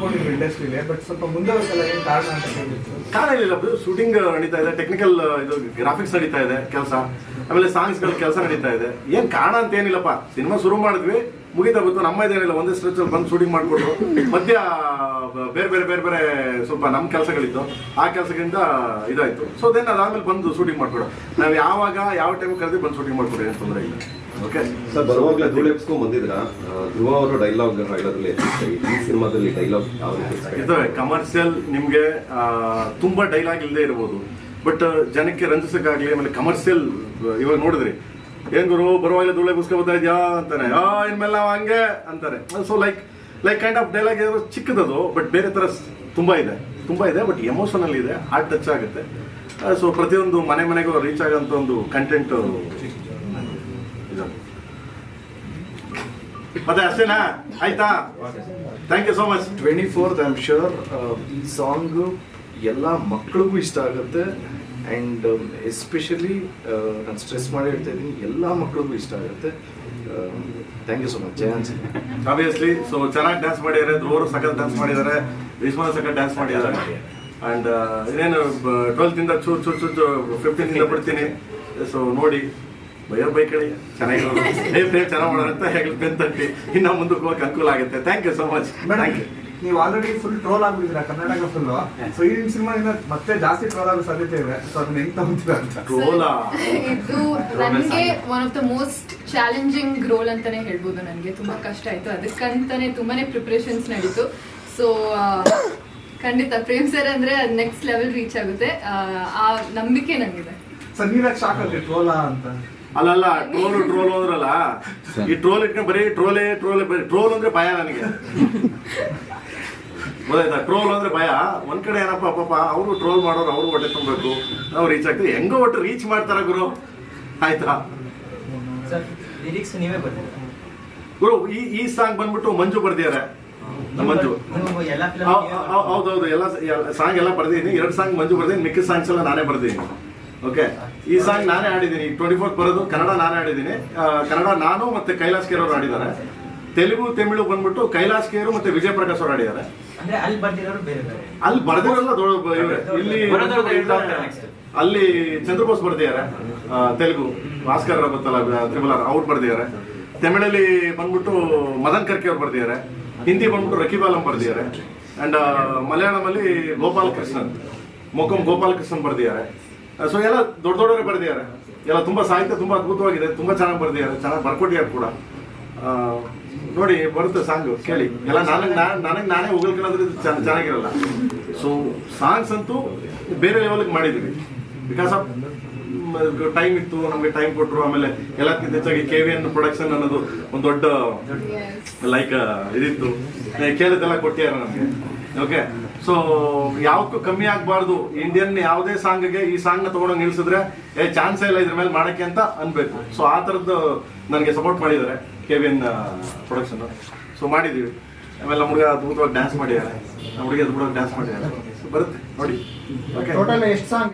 ನಿಂತ್ಕೊಂಡಿದ್ರು ಇಂಡಸ್ಟ್ರಿಲಿ but ಸ್ವಲ್ಪ ಮುಂದೆ ಹೋಗಲ್ಲ ಏನು ಕಾರಣ ಅಂತ ಕೇಳಿದ್ರು ಕಾರಣ ಇಲ್ಲ ಶೂಟಿಂಗ್ ನಡೀತಾ ಇದೆ ಟೆಕ್ನಿಕಲ್ ಇದು ಗ್ರಾಫಿಕ್ಸ್ ನಡೀತಾ ಇದೆ, ಕೆಲಸ. ಆಮೇಲೆ ಸಾಂಗ್ಸ್ಗಳ ಕೆಲಸ ನಡೀತಾ ಇದೆ. ಏನು ಕಾರಣ ಅಂತ ಏನಿಲ್ಲಪ್ಪ. ಸಿನಿಮಾ ಶುರು ಮಾಡಿದ್ವಿ, ಮುಗಿತಾ ಬಂತು. ನಮ್ಮ ಇದೇನಿಲ್ಲ ಒಂದೇ ಸ್ಟ್ರೆಚ್ ಬಂದು ಶೂಟಿಂಗ್ ಮಾಡ್ಕೊಟ್ರು. ಮಧ್ಯ ಬೇರೆ ಬೇರೆ ಬೇರೆ ಬೇರೆ ಸ್ವಲ್ಪ ನಮ್ಮ ಕೆಲಸಗಳಿತ್ತು. ಆ ಕೆಲಸಗಳಿಂದ ಇದಾಯ್ತು. ಸೊ ದೆನ್ ಅದಾದ್ಮೇಲೆ ಬಂದು ಶೂಟಿಂಗ್ ಮಾಡ್ಕೊಡು. ನಾವು ಯಾವಾಗ, ಯಾವ ಟೈಮ್ ಕರೆದು ಬಂದು ಶೂಟಿಂಗ್ ಮಾಡ್ಕೊಡಿ ಏನು ತೊಂದರೆ ಇಲ್ಲ. ಓಕೆ ಸರ್ ಬರುವಾಗಲೇ ಧೂಳೆ ಎಬ್ಸ್ಕೊಂಡ್ ಬಂದಿದ್ರ? ಧ್ರುವ ಅವರು ಡೈಲಾಗ್ ಹೇಳೋದ್ರಲ್ಲಿ ಈ ಸಿನಿಮಾದಲ್ಲಿ ಡೈಲಾಗ್ ಯಾವ ರೀತಿ expect ಇದಾವೆ ಕಮರ್ಷಿಯಲ್ ನಿಮ್ಗೆ ತುಂಬಾ ಡೈಲಾಗ್ ಇಲ್ಲದೆ ಇರ್ಬೋದು. ಬಟ್ ಜನಕ್ಕೆ ರಂಜಿಸಕ್ಕಾಗ್ಲಿ ಆಮೇಲೆ ಕಮರ್ಷಿಯಲ್ ಇವಾಗ ನೋಡಿದ್ರಿ. ಏನ್ ಗುರು ಬರುವಾಗಲೇ ಧೂಳೆ ಪುಸ್ತಕ ಬರ್ತಾ ಇದ್ಯಾ? ಅಂತಾನೆ. ಆ ಇನ್ಮೇಲೆ ನಾವು ಹಂಗೆ ಅಂತಾರೆ. So like like kind of dialogue ಏನಾದ್ರು ಚಿಕ್ಕದದು ಬಟ್ ಬೇರೆ ತರ ತುಂಬಾ ಇದೆ. ತುಂಬಾ ಇದೆ ಬಟ್ ಎಮೋಷನಲ್ ಇದೆ. ಹಾರ್ಟ್ ಟಚ್ ಆಗುತ್ತೆ. ಸೊ ಪ್ರತಿಯೊಂದು ಮನೆ ಮನೆಗೂ ರೀಚ್ ಆಗೋಂಥ ಒಂದು ಕಂಟೆಂಟ್ ಇದು ಮತ್ತೆ ಅಷ್ಟೇನಾ? ಆಯ್ತಾ? Thank you so much twenty fourth I am sure ಈ ಸಾಂಗ್ ಎಲ್ಲ ಮಕ್ಕಳಿಗೂ ಇಷ್ಟ ಆಗುತ್ತೆ. ಆ್ಯಂಡ್ ಎಸ್ಪೆಷಲಿ ನಾನು ಸ್ಟ್ರೆಸ್ ಮಾಡಿ ಹೇಳ್ತಾ ಇದ್ದೀನಿ ಎಲ್ಲ ಮಕ್ಕಳಿಗೂ ಇಷ್ಟ ಆಗುತ್ತೆ. Thank you so much Jaya ಅನ್ಸಿ ಆಬ್ವಿಯಸ್ಲಿ ಸೊ ಚೆನ್ನಾಗಿ ಡ್ಯಾನ್ಸ್ ಮಾಡಿದ್ದಾರೆ. ಧ್ರುವರು ಸಖತ್ ಡ್ಯಾನ್ಸ್ ಮಾಡಿದ್ದಾರೆ. ವಿಶ್ವನ ಸಖತ್ ಡ್ಯಾನ್ಸ್ ಮಾಡಿದ್ದಾರೆ. ಆ್ಯಂಡ್ ಇನ್ನೇನು ಟ್ವೆಲ್ತಿಂದ ಚೂರು ಚೂರು ಚೂರು ಚೂರ್ ಫಿಫ್ಟೀನ್ ಇಂದ ಬಿಡ್ತೀನಿ. ಸೊ ನೋಡಿ. ಬೈಯೋ ಬೈಕ್ ಚೆನ್ನಾಗಿ ಪ್ರೇಮ್ ಚೆನ್ನಾಗಿ ಮಾಡೋಣ ಅಂತ ಹೇಳಿ ಬೆಂತಟ್ಟಿ ತಟ್ಟಿ. ಇನ್ನ ಮುಂದಕ್ಕೆ ಹೋಗಕ್ಕೆ ಅನುಕೂಲ ಆಗುತ್ತೆ. Thank you so much thank you ನೀವು ಆಲ್ರೆಡಿ ಫುಲ್ ಟ್ರೋಲ್ ಆಗ್ಬಿಟ್ಟಿದ್ರ ಕರ್ನಾಟಕ ಫುಲ್ ಸೊ ಈ ಸಿನಿಮಾದಿಂದ ಮತ್ತೆ ಜಾಸ್ತಿ ಟ್ರೋಲ್ ಆಗೋ ಸಾಧ್ಯತೆ ಇದೆ. ಸೊ ಅದನ್ನ ಹೆಂಗ್ ತಗೊಂತೀರಾ ಅಂತ? ಟ್ರೋಲ ಇದು ನನಗೆ one of the most challenging role ಅಂತಾನೆ ಹೇಳ್ಬೋದು ನನಗೆ. ತುಂಬಾ ಕಷ್ಟ ಆಯ್ತು. ಅದಕ್ಕಂತಾನೆ ತುಂಬಾನೇ ಪ್ರಿಪರೇಷನ್ಸ್ ನಡೀತು. ಸೊ ಖಂಡಿತ ಪ್ರೇಮ್ ಸರ್ ಅಂದ್ರೆ ನೆಕ್ಸ್ಟ್ ಲೆವೆಲ್ ರೀಚ್ ಆಗುತ್ತೆ. ಆ, ಆ ನಂಬಿಕೆ ನನಗಿದೆ. ಸರ್ ನೀವ್ಯಾಕೆ ಶಾಕ್ ಆದ್ರಿ? ಟ್ರೋಲಾ ಅಂತ? ಅಲ್ಲಲ್ಲ ಟ್ರೋಲ್ ಟ್ರೋಲ್ ಅಂದ್ರಲ್ಲ ಈ ಟ್ರೋಲ್ ಇಟ್ಕೊಂಡು ಬರೀ ಟ್ರೋಲೇ ಟ್ರೋಲೇ ಬರೀ ಟ್ರೋಲ್ ಅಂದ್ರೆ ಭಯ ನನಗೆ. ಗೊತ್ತಾಯ್ತಾ? ಟ್ರೋಲ್ ಅಂದ್ರೆ ಭಯ. ಒಂದ್ ಕಡೆ ಏನಪ್ಪ ಪಾಪ ಅವರು ಟ್ರೋಲ್ ಮಾಡೋರು ಅವರು ಹೊಟ್ಟೆ ತುಂಬಬೇಕು. ನಾವು ರೀಚ್ ಆಗ್ತೀವಿ. ಹೆಂಗೋ ಒಟ್ಟು ರೀಚ್ ಮಾಡ್ತಾರ ಗುರು. ಆಯ್ತಾ? ಗುರು ಈ ಈ ಸಾಂಗ್ ಬಂದ್ಬಿಟ್ಟು ಮಂಜು ಬರ್ದಿದ್ದಾರೆ. ಮಂಜು. ಹೌದೌದು ಎಲ್ಲ ಸಾಂಗ್ ಎಲ್ಲ ಬರ್ದಿದ್ದೀನಿ. ಎರಡು ಸಾಂಗ್ ಮಂಜು ಬರ್ದಿದ್ದೀನಿ. ಮಿಕ್ಕ ಸಾಂಗ್ಸ್ ಎಲ್ಲ ನಾನೇ ಬರ್ದಿದ್ದೀನಿ. ಓಕೆ ಈ ಸಾಂಗ್ ನಾನೇ ಆಡಿದ್ದೀನಿ ಟ್ವೆಂಟಿ ಫೋರ್ ಬರೋದು ಕನ್ನಡ ನಾನೇ ಆಡಿದ್ದೀನಿ ಕನ್ನಡ ನಾನು ಮತ್ತೆ ಕೈಲಾಸ್ ಕೇರ್ ಅವರು ಆಡಿದ್ದಾರೆ ತೆಲುಗು ತಮಿಳು ಬಂದ್ಬಿಟ್ಟು ಕೈಲಾಸ್ ಕೇರು ಮತ್ತೆ ವಿಜಯ್ ಪ್ರಕಾಶ್ ಅವರು ಆಡಿದ್ದಾರೆ ಅಂದ್ರೆ ಅಲ್ಲಿ ಬರ್ದಿರೋರು ಬೇರೆ ಬೇರೆ. ಅಲ್ಲಿ ಬರ್ದಿರಲ್ಲ ಇಲ್ಲಿ ಅಲ್ಲಿ ಚಂದ್ರಬೋಸ್ ಬರ್ದಿದ್ದಾರೆ. ತೆಲುಗು. ಭಾಸ್ಕರ್ ಗೊತ್ತಲ್ಲ ತ್ರಿಬಲ್ ಅವ್ರು. ಬರ್ದಿದ್ದಾರೆ. ತಮಿಳಲ್ಲಿ ಬಂದ್ಬಿಟ್ಟು ಮದನ್ ಕರ್ಕೆ ಅವ್ರು ಬರ್ದಿದ್ದಾರೆ. ಹಿಂದಿ ಬಂದ್ಬಿಟ್ಟು ರಕಿಬಾಲಂ ಬರ್ದಿದ್ದಾರೆ. ಅಂಡ್ ಮಲಯಾಳಮಲ್ಲಿ ಗೋಪಾಲ್ ಕೃಷ್ಣನ್ ಮೊಕಂ ಗೋಪಾಲ್ ಕೃಷ್ಣನ್ ಬರ್ದಿದ್ದಾರೆ. ಸೊ ಎಲ್ಲ ದೊಡ್ಡ ದೊಡ್ಡವರೇ ಬರೆದಿದ್ದಾರೆ. ಎಲ್ಲ ತುಂಬ ಸಾಹಿತ್ಯ ತುಂಬ ಅದ್ಭುತವಾಗಿದೆ ತುಂಬ ಚೆನ್ನಾಗಿ ಬರೆದಿದ್ದಾರೆ ಚೆನ್ನಾಗಿ ಬರ್ಕೊಟ್ಟಿದ್ದಾರೆ ಕೂಡ. ನೋಡಿ ಬರುತ್ತೆ ಸಾಂಗ್ ಕೇಳಿ. ಎಲ್ಲ ನನಗೆ ನನಗೆ ನಾನೇ ಹೋಗಲ್ಕೊಳ್ಳೋದ್ರೆ ಚೆನ್ನಾಗಿರಲ್ಲ. ಸೊ ಸಾಂಗ್ಸ್ ಅಂತೂ ಬೇರೆ ಲೆವೆಲ್ಗೆ ಮಾಡಿದ್ವಿ. ಬಿಕಾಸ್ ಆಫ್ ಟೈಮ್ ಇತ್ತು ನಮಗೆ ಟೈಮ್ ಕೊಟ್ಟರು ಆಮೇಲೆ ಎಲ್ಲಕ್ಕಿಂತ ಹೆಚ್ಚಾಗಿ ಕೆ ವಿ ಎನ್ ಪ್ರೊಡಕ್ಷನ್ ಅನ್ನೋದು ಒಂದು ದೊಡ್ಡ ಲೈಕ್ ಇದಿತ್ತು. ಕೇಳಿದ್ದೆಲ್ಲ ಕೊಟ್ಟಿದ್ದಾರೆ ನಮಗೆ. ಓಕೆ ಸೊ ಯಾವಕ್ಕೂ ಕಮ್ಮಿ ಆಗಬಾರ್ದು? ಇಂಡಿಯನ್ ಯಾವುದೇ ಸಾಂಗ್ಗೆ ಈ ಸಾಂಗ್ನ ನಿಲ್ಸಿದ್ರೆ, ಏ ಚಾನ್ಸೇ ಇಲ್ಲ ಇದ್ರ ಮೇಲೆ ಮಾಡಕ್ಕೆ ಅಂತ ಅನ್ಬೇಕು. ಸೊ ಆ ಥರದ್ದು ನನಗೆ ಸಪೋರ್ಟ್ ಮಾಡಿದ್ದಾರೆ ಕೆವಿನ್ ಪ್ರೊಡಕ್ಷನ್ ಸೊ ಮಾಡಿದೀವಿ. ಆಮೇಲೆ ಹುಡುಗ ಅದ್ಭುತವಾಗಿ ಡ್ಯಾನ್ಸ್ ಮಾಡಿದ್ದಾರೆ ಹುಡುಗಿ ಅದ್ಭುತವಾಗಿ ಡ್ಯಾನ್ಸ್ ಮಾಡಿದ್ದಾರೆ ಬರುತ್ತೆ, ನೋಡಿ. ಓಕೆ ಟೋಟಲ್ ಎಷ್ಟು ಸಾಂಗ್